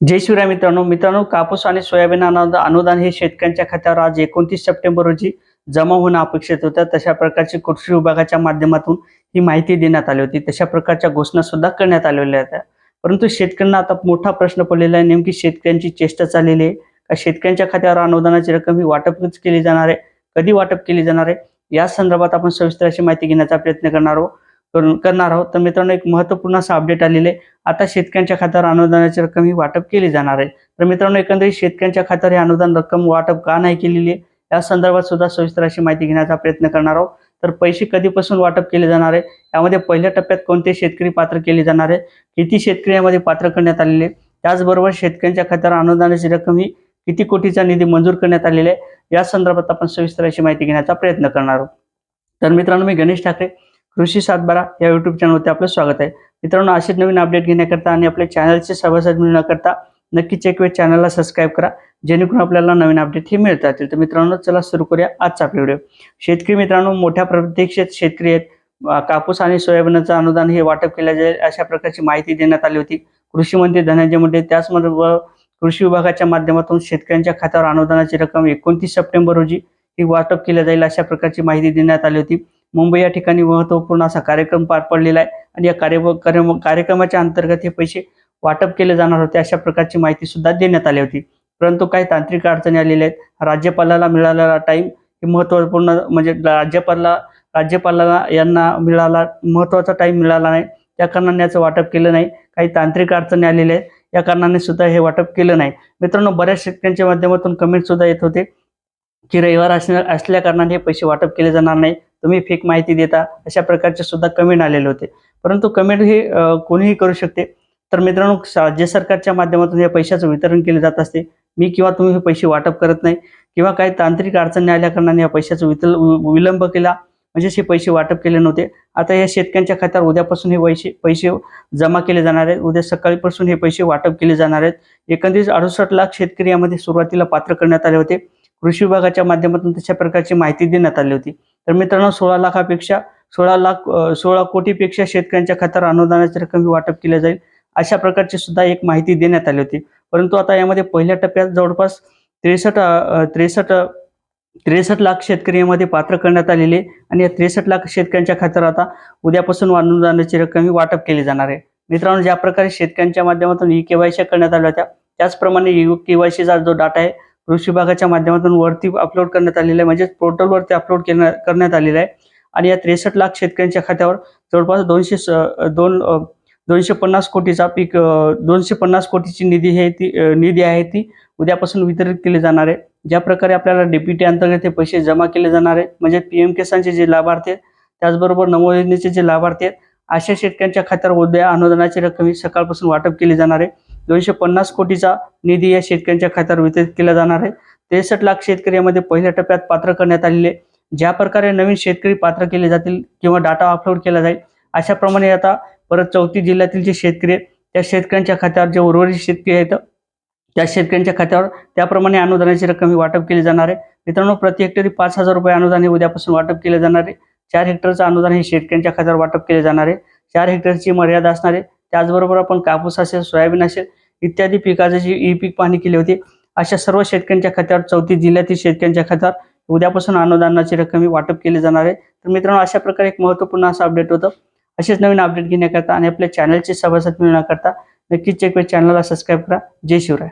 जय शिवराय मित्रांनो. मित्रांनो कापूस आणि सोयाबीन अनुदान अनुदान हे शेतकऱ्यांच्या खात्यावर आज एकोणतीस सप्टेंबर रोजी जमा होणं अपेक्षित होतं. तशा प्रकारची कृषी विभागाच्या माध्यमातून ही माहिती देण्यात आली होती. तशा प्रकारच्या घोषणा सुद्धा करण्यात आलेल्या होत्या. परंतु शेतकऱ्यांना आता मोठा प्रश्न पडलेला आहे. नेमकी शेतकऱ्यांची चेष्टा चाललेली आहे का? शेतकऱ्यांच्या खात्यावर अनुदानाची रक्कम ही वाटपच केली जाणार आहे? कधी वाटप केली जाणार आहे? या संदर्भात आपण सविस्तर अशी माहिती घेण्याचा प्रयत्न करणार आहोत. करणार आहोत. तर मित्रांनो एक महत्त्वपूर्ण असं अपडेट आलेलं आहे. आता शेतकऱ्यांच्या खात्यावर अनुदानाची रक्कम ही वाटप केली जाणार आहे. तर मित्रांनो एकंदरीत शेतकऱ्यांच्या खात्यावर ही अनुदान रक्कम वाटप का नाही केलेली आहे या संदर्भात सुद्धा सविस्तर अशी माहिती घेण्याचा प्रयत्न करणार आहोत. तर पैसे कधीपासून वाटप केले जाणार आहे यामध्ये पहिल्या टप्प्यात कोणते शेतकरी पात्र केले जाणार आहे किती शेतकरी यामध्ये पात्र करण्यात आलेले आहे? त्याचबरोबर शेतकऱ्यांच्या खात्यावर अनुदानाची रक्कम ही किती कोटीचा निधी मंजूर करण्यात आलेला आहे या संदर्भात आपण सविस्तर अशी माहिती घेण्याचा प्रयत्न करणार आहोत. तर मित्रांनो मी गणेश ठाकरे कृषी सातबारा या युट्यूब चॅनलवरती आपलं स्वागत आहे. मित्रांनो असेच नवीन अपडेट घेण्याकरता आणि आपल्या चॅनलचे सभासद मिळण्याकरता नक्कीच एक वेळ चॅनलला सबस्क्राईब करा जेणेकरून आपल्याला नवीन अपडेट हे मिळत राहतील तर मित्रांनो चला सुरू करूया आजचा आपला व्हिडिओ शेतकरी मित्रांनो मोठ्या प्रतीक्षेत शेतकरी आहेत. कापूस आणि सोयाबीनचं अनुदान हे वाटप केलं जाईल अशा प्रकारची माहिती देण्यात आली होती. कृषी मंत्री धनंजय मुंडे त्याचबरोबर कृषी विभागाच्या माध्यमातून शेतकऱ्यांच्या खात्यावर अनुदानाची रक्कम एकोणतीस सप्टेंबर रोजी ही वाटप केलं जाईल अशा प्रकारची माहिती देण्यात आली होती. मुंबई या ठिकाणी महत्त्वपूर्ण असा कार्यक्रम पार पडलेला आहे. आणि या कार्य कार्यक्रमाच्या अंतर्गत हे पैसे वाटप केले जाणार होते अशा प्रकारची माहिती सुद्धा देण्यात आली होती. परंतु काही तांत्रिक अडचणी आलेल्या आहेत. राज्यपालाला मिळालेला टाईम हे महत्त्वपूर्ण म्हणजे राज्यपाला राज्यपालाला यांना मिळाला महत्त्वाचा टाईम मिळाला नाही. त्या कारणाने याचं वाटप केलं नाही. काही तांत्रिक अडचणी आलेल्या आहेत. या कारणाने सुद्धा हे वाटप केलं नाही. मित्रांनो बऱ्याच शेतकऱ्यांच्या माध्यमातून कमेंट सुद्धा येत होते की रविवार असण्या असल्या कारणाने हे पैसे वाटप केले जाणार नाही. तुम्ही फेक माहिती देता अशा प्रकारचे सुद्धा कमेंट आलेले होते. परंतु कमेंट हे कोणीही करू शकते. तर मित्रांनो राज्य सरकारच्या माध्यमातून या पैशाचं वितरण केले जात असते मी किंवा तुम्ही हे पैसे वाटप करत नाही. किंवा काही तांत्रिक अडचणी आल्या कारणाने या पैशाचं वितल विलंब केला म्हणजेच हे पैसे वाटप केले नव्हते. आता या शेतकऱ्यांच्या खात्यावर उद्यापासून हे पैसे पैसे जमा केले जाणार आहेत. उद्या सकाळीपासून हे पैसे वाटप केले जाणार आहेत. एकंदरीत अडुसष्ट लाख शेतकरी यामध्ये सुरुवातीला पात्र करण्यात आले होते. कृषी विभागाच्या माध्यमातून तशा प्रकारची माहिती देण्यात आली होती. तर मित्रांनो सोळा लाखापेक्षा सोळा लाख सोळा कोटीपेक्षा शेतकऱ्यांच्या खात्यावर अनुदानाची रक्कम वाटप केली जाईल अशा प्रकारची सुद्धा एक माहिती देण्यात आली होती. परंतु आता यामध्ये पहिल्या टप्प्यात जवळपास त्रेसष्ट त्रेसष्ट त्रेसष्ट लाख शेतकरी यामध्ये पात्र करण्यात आलेले आहे आणि या त्रेसष्ट लाख शेतकऱ्यांच्या खात्यावर आता उद्यापासून अनुदानाची रक्कम ही वाटप केली जाणार आहे. मित्रांनो ज्या प्रकारे शेतकऱ्यांच्या माध्यमातून ई केवायसी करण्यात आल्या होत्या त्याचप्रमाणे ई केवायसीचा जो डाटा आहे कृषी विभागाच्या माध्यमातून वरती अपलोड करण्यात आलेलं आहे. म्हणजे पोर्टलवरती अपलोड करण्यात आलेलं आहे. आणि या त्रेसष्ट लाख शेतकऱ्यांच्या खात्यावर जवळपास दोनशे स- दोन दोनशे पन्नास कोटीचा पीक दोनशे पन्नास कोटीची निधी आहे ती निधी आहे ती उद्यापासून वितरित केली जाणार आहे. ज्या प्रकारे आपल्याला डीपीटी अंतर्गत हे पैसे जमा केले जाणार आहे. म्हणजे पी एम किसानचे जे लाभार्थी आहेत त्याचबरोबर नमो योजनेचे जे लाभार्थी आहेत अशा शेतकऱ्यांच्या खात्यावर उद्या अनुदानाची रक्कम ही सकाळपासून वाटप केली जाणार आहे. दोनशे पन्नास कोटीचा निधी या शेतकऱ्यांच्या खात्यावर वितरित केला जाणार आहे. त्रेसष्ट लाख शेतकरी यामध्ये पहिल्या टप्प्यात पात्र करण्यात आलेले ज्या प्रकारे नवीन शेतकरी पात्र केले जातील किंवा डाटा अपलोड केला जाईल अशाप्रमाणे आता परत चौथी जिल्ह्यातील जे शेतकरी त्या शेतकऱ्यांच्या खात्यावर जे उर्वरित शेतकरी आहेत त्या शेतकऱ्यांच्या खात्यावर त्याप्रमाणे अनुदानाची रक्कम ही वाटप केली जाणार आहे. मित्रांनो प्रति हेक्टरी पाच हजार रुपये अनुदान हे उद्यापासून वाटप केले जाणार आहे. चार हेक्टरचं अनुदान हे शेतकऱ्यांच्या खात्यावर वाटप केले जाणार आहे. चार हेक्टरची मर्यादा असणार आहे. त्याचबरोबर आपण कापूस असेल सोयाबीन असेल इत्यादी पिकाची जी ई पीक पाहणी केली होती अशा सर्व शेतकऱ्यांच्या खात्यावर चौथी जिल्ह्यातील शेतकऱ्यांच्या खात्यावर उद्यापासून अनुदानाची रक्कम ही वाटप केली जाणार आहे. तर मित्रांनो अशा प्रकारे एक महत्त्वपूर्ण असं अपडेट होतं. असेच नवीन अपडेट घेण्याकरता आणि आपल्या चॅनलचे सभासद मिळण्याकरता नक्कीच एक वेळ चॅनलला सबस्क्राईब करा. जय शिवराय.